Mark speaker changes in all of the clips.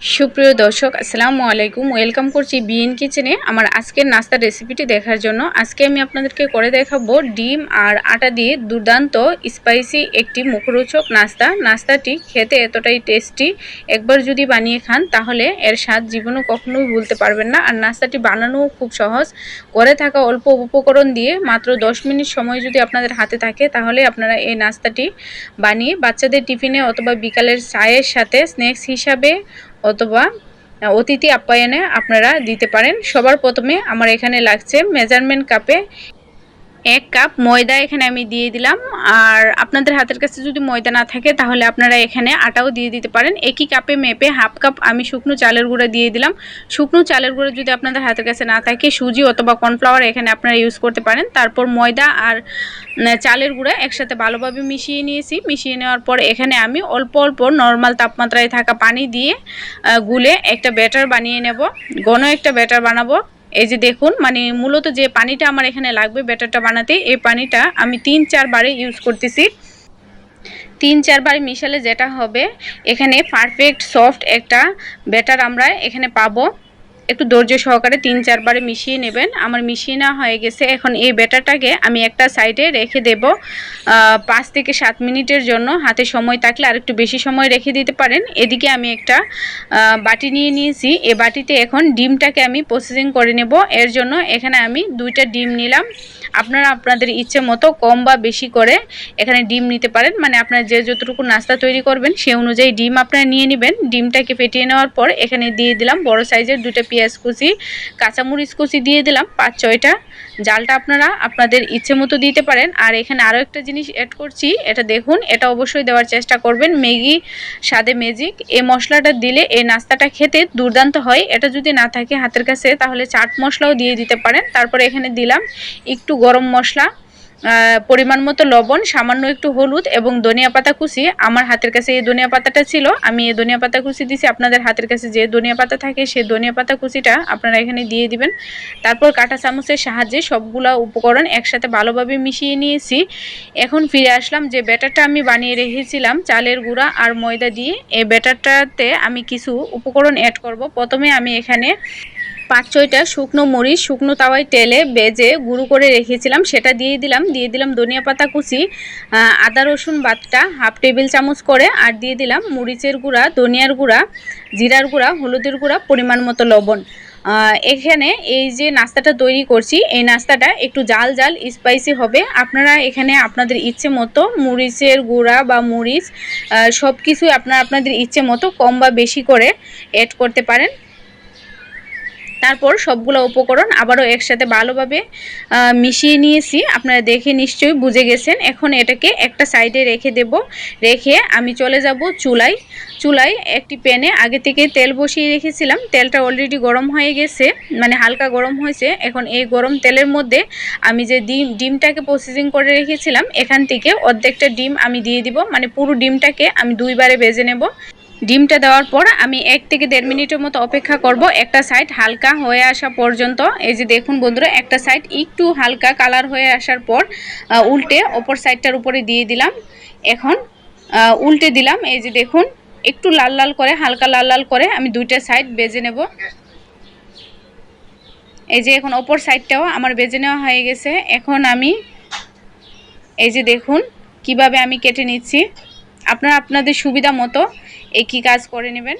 Speaker 1: সুপ্রিয় দর্শক, আসসালামু আলাইকুম। ওয়েলকাম করছি বিএন কিচেনে আমার আজকের নাস্তার রেসিপিটি দেখার জন্য আজকে আমি আপনাদেরকে করে দেখাবো ডিম আর আটা দিয়ে দুর্দান্ত স্পাইসি একটি মুখরোচক নাস্তা। নাস্তাটি খেতে এতটাই টেস্টি একবার যদি বানিয়ে খান, তাহলে এর স্বাদ জীবনও কখনোই ভুলতে পারবেন না। আর নাস্তাটি বানানোও খুব সহজ। করে থাকা অল্প উপকরণ দিয়ে মাত্র 10 মিনিট সময় যদি আপনাদের হাতে থাকে, তাহলে আপনারা এই নাস্তাটি বানিয়ে বাচ্চাদের টিফিনে অথবা বিকালের চায়ের সাথে স্ন্যাক্স হিসাবে অথবা অতিথি আপ্যায়নে আপনারা দিতে পারেন। সবার প্রথমে আমার এখানে লাগছে মেজারমেন্ট কাপে এক কাপ ময়দা এখানে আমি দিয়ে দিলাম। আর আপনাদের হাতের কাছে যদি ময়দা না থাকে, তাহলে আপনারা এখানে আটাও দিয়ে দিতে পারেন। একই কাপে মেপে হাফ কাপ আমি শুকনো চালের গুঁড়া দিয়ে দিলাম। শুকনো চালের গুঁড়া যদি আপনাদের হাতের কাছে না থাকে, সুজি অথবা কর্নফ্লাওয়ার এখানে আপনারা ইউজ করতে পারেন। তারপর ময়দা আর চালের গুঁড়া একসাথে ভালোভাবে মিশিয়ে নিয়েছি। মিশিয়ে নেওয়ার পর এখানে আমি অল্প অল্প নর্মাল তাপমাত্রায় থাকা পানি দিয়ে গুলে একটা ব্যাটার বানিয়ে নেব। ঘন একটা ব্যাটার বানাবো। এই যে দেখুন মানে মূলত যে পানিটা আমার এখানে লাগবে ব্যাটারটা বানাতে, এই পানিটা আমি তিন চারবারে ইউজ করতেছি। তিন চারবার মিশালে যেটা হবে, এখানে পারফেক্ট সফট একটা ব্যাটার আমরা এখানে পাবো। একটু ধৈর্য সহকারে তিন চারবারে মিশিয়ে নেবেন। আমার মিশিয়ে নেওয়া হয়ে গেছে। এখন এই ব্যাটারটাকে আমি একটা সাইডে রেখে দেব। পাঁচ থেকে সাত মিনিটের জন্য। হাতে সময় থাকলে আর একটু বেশি সময় রেখে দিতে পারেন। এদিকে আমি একটা বাটি নিয়ে নিয়েছি। এ বাটিতে এখন ডিমটাকে আমি প্রসেসিং করে নেব। এর জন্য এখানে আমি দুইটা ডিম নিলাম। আপনারা আপনাদের ইচ্ছে মতো কম বা বেশি করে এখানে ডিম নিতে পারেন। মানে আপনার যে যতটুকু নাস্তা তৈরি করবেন, সে অনুযায়ী ডিম আপনারা নিয়ে নেবেন। ডিমটাকে ফেটিয়ে নেওয়ার পর এখানে দিয়ে দিলাম। বড় সাইজের দুটো পেঁয়াজ কুচি, কাঁচামরিচ কুচি দিয়ে দিলাম, পাঁচ, ছয়টা। জালটা আপনারা আপনাদের ইচ্ছে মতো দিতে পারেন। আর এখানে আরও একটা জিনিস অ্যাড করছি, এটা দেখুন, এটা অবশ্যই দেওয়ার চেষ্টা করবেন। ম্যাগি স্বাদে ম্যাজিক এই মশলাটা দিলে এই নাস্তাটা খেতে দুর্দান্ত হয়। এটা যদি না থাকে হাতের কাছে, তাহলে চাট মশলাও দিয়ে দিতে পারেন। তারপরে এখানে দিলাম একটু গরম মশলা। পরিমাণ মতো লবণ, সামান্য একটু হলুদ এবং ধনিয়া পাতা কুচি। আমার হাতের কাছে এই ধনিয়া পাতাটা ছিল। আমি এই ধনিয়া পাতা কুচি দিছি। আপনাদের হাতের কাছে যে ধনিয়া পাতা থাকে সেই ধনিয়া পাতা কুচিটা আপনারা এখানে দিয়ে দিবেন। তারপর কাঁটা চামচের সাহায্যে সবগুলা উপকরণ একসাথে ভালোভাবে মিশিয়ে নিয়েছি। এখন ফিরে আসলাম যে ব্যাটারটা আমি বানিয়ে রেখেছিলাম, চালের গুঁড়া আর ময়দা দিয়ে। এই ব্যাটারটাতে আমি কিছু উপকরণ অ্যাড করব। প্রথমে আমি এখানে পাঁচ ছয়টা শুকনো মরিচ, শুকনো তাওয়ায় তেলে বেজে গুঁড়ো করে রেখেছিলাম। সেটা দিয়ে দিলাম দিয়ে দিলাম ধনিয়া পাতা কুচি আদা রসুন বাতটা হাফ টেবিল চামচ করে, আর দিয়ে দিলাম মরিচের গুঁড়া, ধনিয়ার গুঁড়া, জিরার গুঁড়া, হলুদের গুঁড়া, পরিমাণ মতো লবণ। এখানে এই যে নাস্তাটা তৈরি করছি, এই নাস্তাটা একটু জাল জাল স্পাইসি হবে। আপনারা এখানে আপনাদের ইচ্ছে মতো মরিচের গুঁড়া বা মরিচ সব কিছুই আপনারা আপনাদের ইচ্ছে মতো কম বা বেশি করে অ্যাড করতে পারেন। তারপর সবগুলো উপকরণ আবারও একসাথে ভালোভাবে মিশিয়ে নিয়েছি। আপনারা দেখে নিশ্চয়ই বুঝে গেছেন। এখন এটাকে একটা সাইডে রেখে দেব। রেখে আমি চলে যাব চুলায়। চুলায় একটি প্যানে আগে থেকে তেল বসিয়ে রেখেছিলাম। তেলটা অলরেডি গরম হয়ে গেছে মানে হালকা গরম হয়েছে। এখন এই গরম তেলের মধ্যে আমি যে ডিম, ডিমটাকে প্রসেসিং করে রেখেছিলাম, এখান থেকে অর্ধেকটা ডিম আমি দিয়ে দিব। মানে পুরো ডিমটাকে আমি দুইবারে বেজে নেব। ডিমটা দেওয়ার পর আমি এক থেকে দেড় মিনিটের মতো অপেক্ষা করব। একটা সাইড হালকা হয়ে আসা পর্যন্ত। এই যে দেখুন বন্ধুরা, একটা সাইড একটু হালকা কালার হয়ে আসার পর উল্টে অপর সাইডটার উপরে দিয়ে দিলাম। এখন উল্টে দিলাম। এই যে দেখুন, একটু লাল লাল করে, হালকা লাল লাল করে আমি দুইটা সাইড বেজে নেব। এই যে এখন অপর সাইডটাও আমার বেজে নেওয়া হয়ে গেছে। এখন আমি, এই যে দেখুন, কীভাবে আমি কেটে নিচ্ছি। আপনারা, আপনাদের সুবিধা মতো একই কাজ করে নেবেন?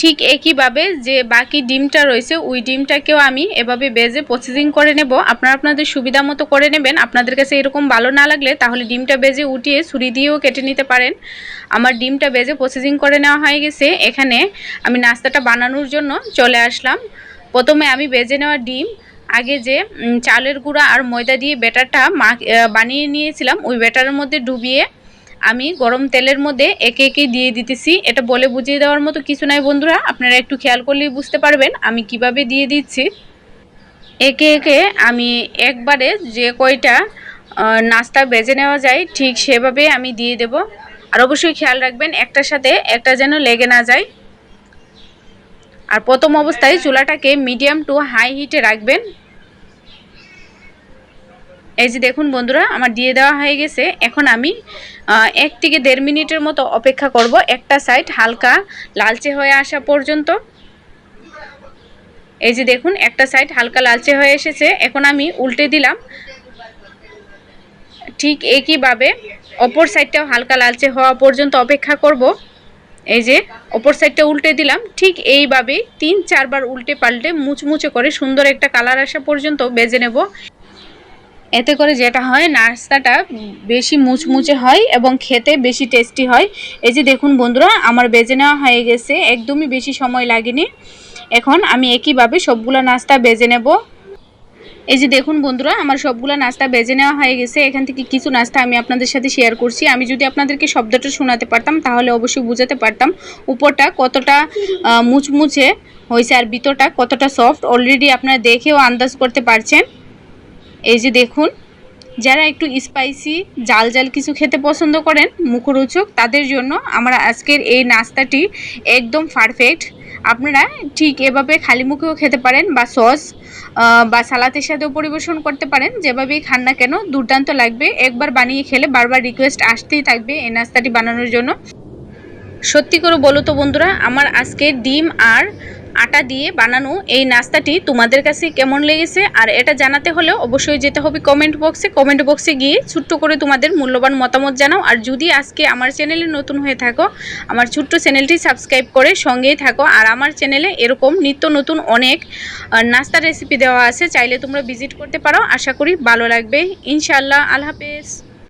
Speaker 1: ঠিক একইভাবে যে বাকি ডিমটা রয়েছে, ওই ডিমটাকেও আমি এভাবে বেজে প্রসেসিং করে নেব। আপনারা আপনাদের সুবিধা মতো করে নেবেন। আপনাদের কাছে এরকম ভালো না লাগলে তাহলে ডিমটা বেজে উঠিয়ে ছুরি দিয়েও কেটে নিতে পারেন। আমার ডিমটা বেজে প্রসেসিং করে নেওয়া হয়ে গেছে। এখানে আমি নাস্তাটা বানানোর জন্য চলে আসলাম। প্রথমে আমি বেজে নেওয়া ডিম, আগে যে চালের গুঁড়া আর ময়দা দিয়ে ব্যাটারটা মা বানিয়ে নিয়েছিলাম, ওই ব্যাটারের মধ্যে ডুবিয়ে আমি গরম তেলের মধ্যে একে একে দিয়ে দিতেছি। এটা বলে বুঝিয়ে দেওয়ার মতো কিছু নাই বন্ধুরা। আপনারা একটু খেয়াল করলেই বুঝতে পারবেন আমি কীভাবে দিয়ে দিচ্ছি। একে একে আমি একবারে যে কয়টা নাস্তা বেজে নেওয়া যায় ঠিক সেভাবে আমি দিয়ে দেব। আর অবশ্যই খেয়াল রাখবেন একটার সাথে একটা যেন লেগে না যায়। আর প্রথম অবস্থায় চুলাটাকে মিডিয়াম টু হাই হিটে রাখবেন। এই যে দেখুন বন্ধুরা, আমার দিয়ে দেওয়া হয়ে গেছে। এখন আমি এক থেকে দেড় মিনিটের মতো অপেক্ষা করব। একটা সাইড হালকা লালচে হয়ে আসা পর্যন্ত। এই যে দেখুন, একটা সাইড হালকা লালচে হয়ে এসেছে। এখন আমি উল্টে দিলাম। ঠিক একইভাবে অপর সাইডটাও হালকা লালচে হওয়া পর্যন্ত অপেক্ষা করব। এই যে অপর সাইডটা উল্টে দিলাম। ঠিক এইভাবে তিন চারবার উল্টে পাল্টে মুচমুচে করে সুন্দর একটা কালার আসা পর্যন্ত বেজে নেব। এতে করে যেটা হয়, নাস্তাটা বেশি মুচমুচে হয় এবং খেতে বেশি টেস্টি হয়। এই যে দেখুন বন্ধুরা, আমার বেজে নেওয়া হয়ে গেছে, একদমই বেশি সময় লাগেনি। এখন আমি একইভাবে সবগুলো নাস্তা বেজে নেব। এই যে দেখুন বন্ধুরা, আমার সবগুলো নাস্তা বেজে নেওয়া হয়ে গেছে। এখান থেকে কিছু নাস্তা আমি আপনাদের সাথে শেয়ার করছি। আমি যদি আপনাদেরকে শব্দটা শোনাতে পারতাম, তাহলে অবশ্যই বুঝাতে পারতাম উপরটা কতটা মুচমুচে হয়েছে আর ভিতরটা কতটা সফট অলরেডি আপনারা দেখেও আন্দাজ করতে পারছেন। এই যে দেখুন, যারা একটু স্পাইসি জাল জাল কিছু খেতে পছন্দ করেন, মুখরোচক, তাদের জন্য আমার আজকের এই নাস্তাটি একদম পারফেক্ট আপনারা ঠিক এভাবে খালি মুখেও খেতে পারেন বা সস বা সালাতের সাথেও পরিবেশন করতে পারেন। যেভাবেই খান না কেন, দুর্দান্ত লাগবে। একবার বানিয়ে খেলে বারবার রিকোয়েস্ট আসতেই থাকবে এই নাস্তাটি বানানোর জন্য। সত্যি করে বলো তো বন্ধুরা, আমার আজকে ডিম আর আটা দিয়ে বানানো এই নাস্তাটি তোমাদের কাছে কেমন লেগেছে? আর এটা জানাতে হলে অবশ্যই যেতে হবে কমেন্ট বক্সে কমেন্ট বক্সে গিয়ে ছোট্ট করে তোমাদের মূল্যবান মতামত জানাও। আর যদি আজকে আমার চ্যানেলে নতুন হয়ে থাকো, আমার ছোট্ট চ্যানেলটি সাবস্ক্রাইব করে সঙ্গেই থাকো। আর আমার চ্যানেলে এরকম নিত্য নতুন অনেক নাস্তার রেসিপি দেওয়া আছে, চাইলে তোমরা ভিজিট করতে পারো। আশা করি ভালো লাগবে। ইনশাল্লাহ আল্লাহ হাফেজ।